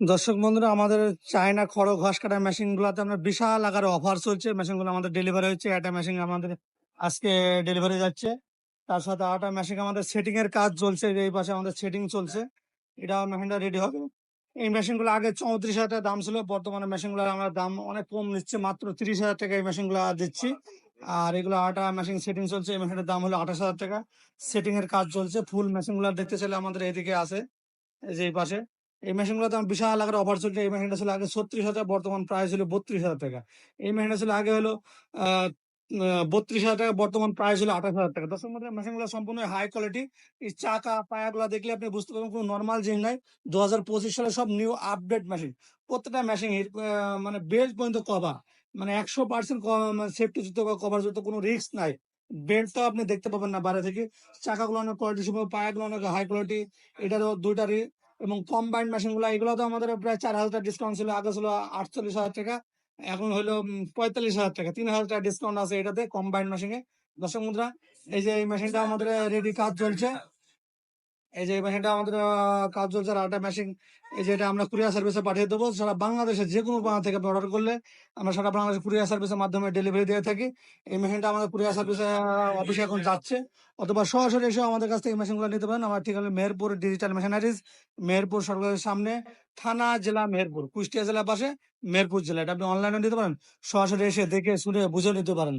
দর্শক বন্ধুরা, আমাদের চায়না খড় ঘাস কাটার মেশিন গুলাতে আমরা বিশাল আকারে অফার চলছে। মেশিনগুলো আমাদের ডেলিভারি হচ্ছে, একটা মেশিন আমাদের আজকে ডেলিভারি যাচ্ছে। তার সাথে আটা মেশিন আমাদের সেটিং এর কাজ চলছে, এই পাশে আমাদের সেটিং চলছে। এটা মেশিনটা রেডি হবে। এই মেশিনগুলো আগে চৌত্রিশ হাজার দাম ছিল, বর্তমানে মেশিনগুলোর আমরা দাম অনেক কম নিচ্ছে, মাত্র তিরিশ হাজার টাকা এই মেশিনগুলো দিচ্ছি। আর এগুলো আটা মেশিন সেটিং চলছে, এই মেশিনের দাম হলো আঠাশ হাজার টাকা। সেটিং এর কাজ চলছে ফুল মেশিনগুলো দেখতে চাইলে আমাদের এদিকে আছে যে পাশে। এই মেশিনগুলোতে আমার বিশাল আকারে অফার চলছে। এই মেশিনটা ছিল আগে ছত্রিশ হাজার, বর্তমান প্রাইস ছিল বত্রিশ হাজার টাকা। এই মেশিনটা ছিল আগে হলো বত্রিশ হাজার টাকা, বর্তমান প্রাইস হলো আঠাশ হাজার টাকা। দশের মধ্যে মেশিনগুলো সম্পূর্ণ হাই কোয়ালিটি এই চাকা, পায়াগুলো দেখলে আপনি বুঝতে পারবেন কোনো নর্মাল জিনিস নাই। দু হাজার পঁচিশ সালে সব নিউ আপডেট মেশিন প্রত্যেকটা মেশিন মানে বেল্ট পর্যন্ত কভার মানে একশো পার্সেন্ট সেফটি যুক্ত কভার যুক্ত কোনো রিস্ক নাই। বেল্টটা আপনি দেখতে পাবেন না বাইরে থেকে। চাকাগুলো অনেক কোয়ালিটি সম্ভব পায়াগুলো অনেক হাই কোয়ালিটি এটারও দুইটারই এবং কম্বাইন্ড মেশিনগুলো এগুলো তো আমাদের প্রায় চার হাজার টাকা ডিসকাউন্ট ছিল, আগে ছিল আটচল্লিশ হাজার টাকা, এখন হলো পঁয়তাল্লিশ হাজার টাকা, তিন হাজার টাকা ডিসকাউন্ট আছে এটাতে কম্বাইন্ড মেশিনে দর্শক মুদ্রা এই যে এই মেশিনটা আমাদের রেডি কাজ চলছে। এই যে এই মেশিনটা আমাদের কাজ চলছে একটা মেশিন এই যে এটা আমরা কুরিয়ার সার্ভিসে পাঠিয়ে দেবো। সারা বাংলাদেশে যে কোনো প্রান্ত থেকে অর্ডার করলে আমরা সারা বাংলাদেশ কুরিয়ার সার্ভিসের মাধ্যমে ডেলিভারি দিয়ে থাকি। এই মেশিনটা আমাদের কুরিয়ার সার্ভিসে অফিসে এখন যাচ্ছে। অথবা সরাসরি এসে আমাদের কাছ থেকে মেশিনগুলো নিতে পারেন। আমার ঠিক হলো মেহেরপুর ডিজিটাল মেশিনারিজ মেহেরপুর সরকারের সামনে, থানা জেলা মেহেরপুর, কুষ্টিয়া জেলার পাশে মেহেরপুর জেলা। এটা আপনি অনলাইনে নিতে পারেন। সরাসরি এসে দেখে, শুনে বুঝে নিতে পারেন।